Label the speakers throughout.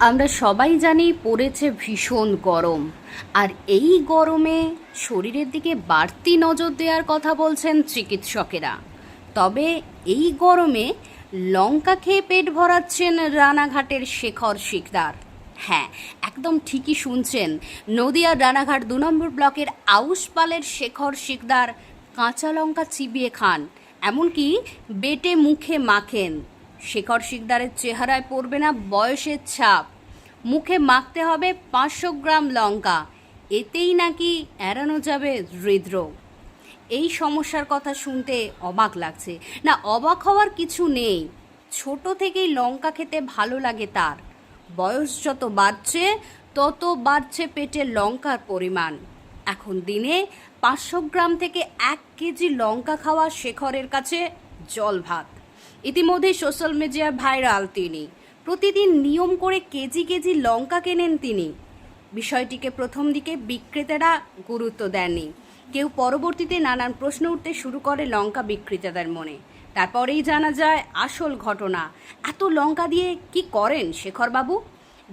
Speaker 1: আমরা সবাই জানি পড়েছে ভীষণ গরম। আর এই গরমে শরীরের দিকে বাড়তি নজর দেওয়ার কথা বলছেন চিকিৎসকেরা। তবে এই গরমে লঙ্কা খেয়ে পেট ভরাচ্ছেন রানাঘাটের শেখর শিকদার। হ্যাঁ একদম ঠিকই শুনছেন। নদিয়ার রানাঘাট দু নম্বর ব্লকের আউশপালের শেখর শিকদার কাঁচা লঙ্কা চিবিয়ে খান, এমনকি বেটে মুখে মাখেন। শেখর শিকদারের চেহারায় পড়বে না বয়সের ছাপ। মুখে মাখতে হবে পাঁচশো গ্রাম লঙ্কা। এতেই নাকি এড়ানো যাবে হৃদরোগ। এই সমস্যার কথা শুনতে অবাক লাগছে। না, অবাক হওয়ার কিছু নেই। ছোট থেকেই লঙ্কা খেতে ভালো লাগে তার। বয়স যত বাড়ছে, তত বাড়ছে পেটে লঙ্কার পরিমাণ। এখন দিনে পাঁচশো গ্রাম থেকে এক কেজি লঙ্কা খাওয়া শেখরের কাছে জল ভাত ইতিমধ্যে সোশ্যাল মিডিয়ায় ভাইরাল তিনি। প্রতিদিন নিয়ম করে কেজি কেজি লঙ্কা কেনেন তিনি। বিষয়টিকে প্রথম দিকে বিক্রেতারা গুরুত্ব দেননি। কেউ পরবর্তীতে নানান প্রশ্ন উঠতে শুরু করে লঙ্কা বিক্রেতাদের মনে। তারপরেই জানা যায়, আসল ঘটনা। এত লঙ্কা দিয়ে কি করেন শেখরবাবু?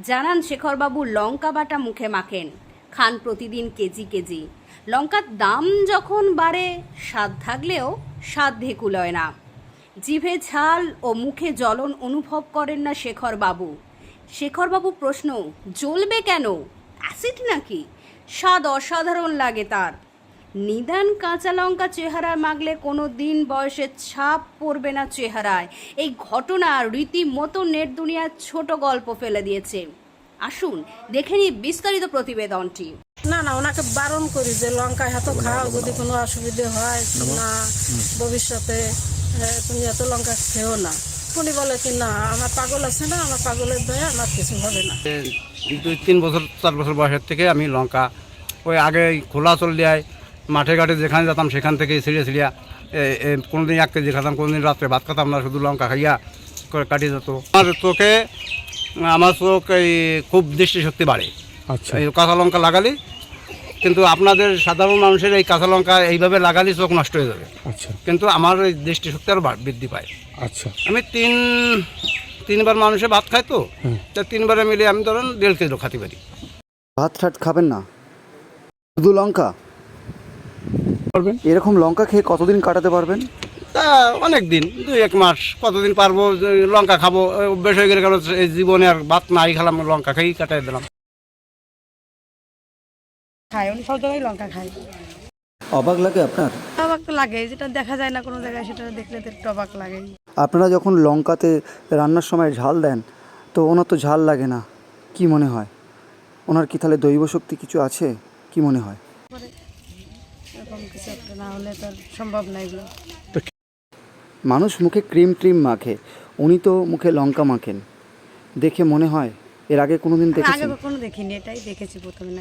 Speaker 1: জানান শেখরবাবু লঙ্কা বাটা মুখে মাখেন। খান প্রতিদিন কেজি কেজি। লঙ্কার দাম যখন বাড়ে, স্বাদ থাকলেও স্বাদ ধেকুলয় না। জিভে ঝাল ও মুখে জ্বলন অনুভব করেন না শেখরবাবু। শেখরবাবু প্রশ্ন জ্বলবে কেন? অ্যাসিড নাকি? স্বাদ অসাধারণ লাগে তার। নিদান কাঁচা লঙ্কা চেহারায় মাগলে কোনো দিন বয়সের ছাপ পড়বে না চেহারায়। এই ঘটনা রীতিমতো নেট দুনিয়ার ছোট গল্প ফেলে দিয়েছে। আসুন দেখে নিই বিস্তারিত প্রতিবেদনটি।
Speaker 2: না না ওনাকে বারণ করি যে লঙ্কা এত খাও যদি কোনো অসুবিধে হয় না ভবিষ্যতে। তুমি এত লঙ্কা খেও না। উনি বলে কি না আমার পাগল আছে না আমার পাগলের দয়া আমার কিছু হবে না।
Speaker 3: দুই তিন বছর চার বছর বয়সের থেকে আমি লঙ্কা ওই আগে খোলা চল দেয় মাঠে ঘাটে যেখানে যেতাম সেখান থেকে ছিঁড়ে ছিঁড়িয়া কোনো দিন এক কেজি খাতাম কোনো দিন রাত্রে ভাত খাতাম না শুধু লঙ্কা খাইয়া করে কাটিয়ে যেত। আমার চোখে আমার চোখ এই খুব দৃষ্টিশক্তি বাড়ে।
Speaker 4: আচ্ছা।
Speaker 3: এই কাঁচা লঙ্কা লাগালি কিন্তু আপনাদের সাধারণ মানুষের এই কাঁচা লঙ্কা এইভাবে লাগালে চোখ নষ্ট হয়ে যাবে।
Speaker 4: আচ্ছা।
Speaker 3: কিন্তু আমার এই দৃষ্টিশক্তি আরও বাড়- বৃদ্ধি পায়।
Speaker 4: আচ্ছা।
Speaker 3: আমি তিন তিনবার মানুষে ভাত খাই তো। তা তিনবারে মিলে আমি ধরেন দেড় কিলো খাতে পারি।
Speaker 5: ভাত ঠাট খাবেন না? শুধু লঙ্কা?
Speaker 4: পারবেন?
Speaker 5: এরকম লঙ্কা খেয়ে কতদিন কাটাতে পারবেন?
Speaker 3: তা অনেক দিন দুই এক মাস কতদিন পারব যে লঙ্কা খাব অভ্যেস হয়ে গেলে কারণ এই জীবনে আর ভাত নাই খেলাম লঙ্কা খেয়েই কাটাই দিলাম।
Speaker 2: খায় উনি সব জায়গায় লঙ্কা খায়।
Speaker 5: অবাক লাগে আপনার?
Speaker 2: অবাক তো লাগে যেটা দেখা যায় না কোনো জায়গায় সেটা দেখলে তো একটু অবাক লাগে।
Speaker 5: আপনারা যখন লঙ্কাতে রান্নার সময় ঝাল দেন তো ওনার তো ঝাল লাগে না কি মনে হয়? ওনার কি তাহলে দৈব শক্তি কিছু আছে কি মনে হয়?
Speaker 2: এরকম কিছু একটা না হলে তো সম্ভব না এগুলো।
Speaker 5: মানুষ মুখে ক্রিম ট্রিম মাখে উনি তো মুখে লঙ্কা মাখেন। দেখে মনে হয় এর আগে কোনোদিন
Speaker 2: আগে
Speaker 5: দেখেছেন?
Speaker 2: কখনো দেখিনি এটাই দেখেছি প্রথমে